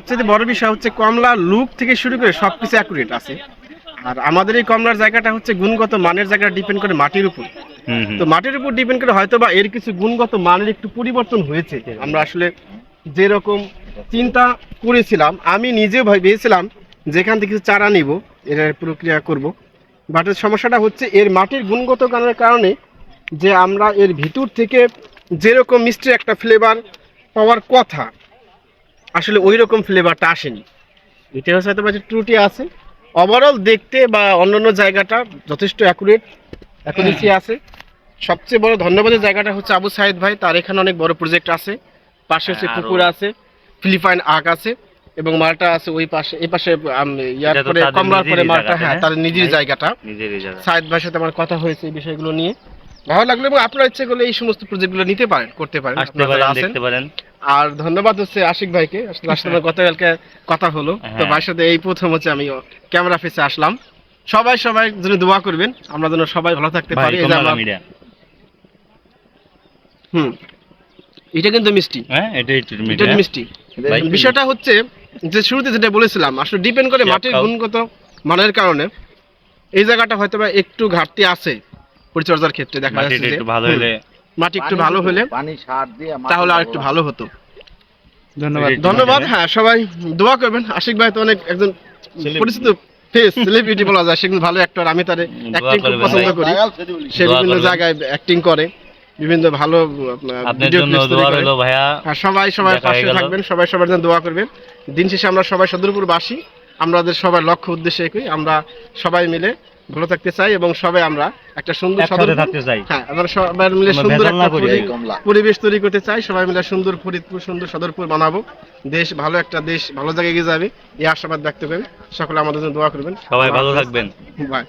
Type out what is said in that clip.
সবচেয়ে বড় বিষয় হচ্ছে কমলা লুক থেকে শুরু করে সবকিছু অ্যাকুরেট আছে। আর আমাদের এই কমলার জায়গাটা হচ্ছে গুণগত মানের জায়গাটা ডিপেন্ড করে মাটির উপর। তো মাটির উপর ডিপেন্ড করে হয়তো বা এর কিছু গুণগত মানের একটু পরিবর্তন হয়েছে। আমরা আসলে যেরকম চিন্তা করেছিলাম আমি নিজেও ভেবেছিলাম যেখান থেকে কিছু চারা নিব এর প্রক্রিয়া করব। বাটের সমস্যাটা হচ্ছে এর মাটির গুণগত কারণে যে আমরা এর ভিতর থেকে যেরকম মিষ্টি একটা ফ্লেভার পাওয়ার কথা আসলে ওই রকম ফ্লেভারটা আসেনি। এটা হচ্ছে হয়তো বা ত্রুটি আছে। ওভারঅল দেখতে বা অন্যান্য জায়গাটা যথেষ্ট অ্যাকুরেট অ্যাকুরেসি আছে। সবচেয়ে বড় ধন্যবাদের জায়গাটা হচ্ছে আবু সাইদ ভাই তার এখানে অনেক বড় প্রজেক্ট আছে। পাশে হচ্ছে হ্যাঁ, পুকুর আছে ফিলিপাইন আগ আছে এবং মালটা আছে ওই পাশে এই পাশে আম, ইয়ার পরে কমলার পরে মালটা হ্যাঁ তার নিজের জায়গাটা। সাইদ ভাইয়ের সাথে আমার কথা হয়েছে এই বিষয়গুলো নিয়ে। ভালো লাগল এবং আপনারা ইচ্ছে করলে এই সমস্ত প্রজেক্টগুলো নিতে পারেন করতে পারেন আসতে আপনারা পারেন দেখতে পারেন। আর ধন্যবাদ হচ্ছে আশিক ভাইকে। আসলে গতকালকে কথা হলো। তো হ্যাঁ। ভাইয়ের সাথে এই প্রথম হচ্ছে আমি ক্যামেরা ফেসে আসলাম। সবাই সবাই জন্য দোয়া করবেন। আমরা যেন সবাই ভালো থাকতে পারি। হুম। এটা কিন্তু মিষ্টি। হ্যাঁ এটাই এটা মিষ্টি। বিষয়টা হচ্ছে যে শুরুতে যেটা বলেছিলাম আসলে ডিপেন্ড করে মাটির গুণগত মানের কারণে এই জায়গাটা হয়তো বা একটু ঘাটতি আছে পরিচর্যার ক্ষেত্রে। দেখা যাচ্ছে যে একটু ভালো হুম, হলে মাটি একটু ভালো হলে পানি সার দিয়ে তাহলে আর একটু ভালো হতো। ধন্যবাদ। ধন্যবাদ হ্যাঁ সবাই দোয়া করবেন। আশিক ভাই তো অনেক একজন পরিচিত ফেস সেলিব্রিটি বলা যায়। সে কিন্তু ভালো অ্যাক্টর আমি তার অ্যাক্টিং খুব পছন্দ করি। সে বিভিন্ন জায়গায় অ্যাক্টিং করে বিভিন্ন ভালো ভিডিও জন্য দোয়া রইল ভাইয়া। হ্যাঁ সবাই সবাই পাশে থাকবেন সবাই সবার জন্য দোয়া করবেন। দিন শেষে আমরা সবাই সদরপুর বাসী আমাদের সবার লক্ষ্য উদ্দেশ্যে একই আমরা সবাই মিলে ভালো থাকতে চাই এবং সবাই আমরা একটা সুন্দর সদর থাকতে চাই। হ্যাঁ আমরা সবাই মিলে সুন্দর একটা। পরিবেশ তৈরি করতে চাই সবাই মিলে সুন্দর ফরিদপুর সুন্দর সদরপুর বানাবো। দেশ ভালো একটা দেশ ভালো জায়গায় গিয়ে যাবে এই আশাবাদ ব্যক্ত করেন সকলে আমাদের জন্য দোয়া করবেন। সবাই ভালো থাকবেন। বাই।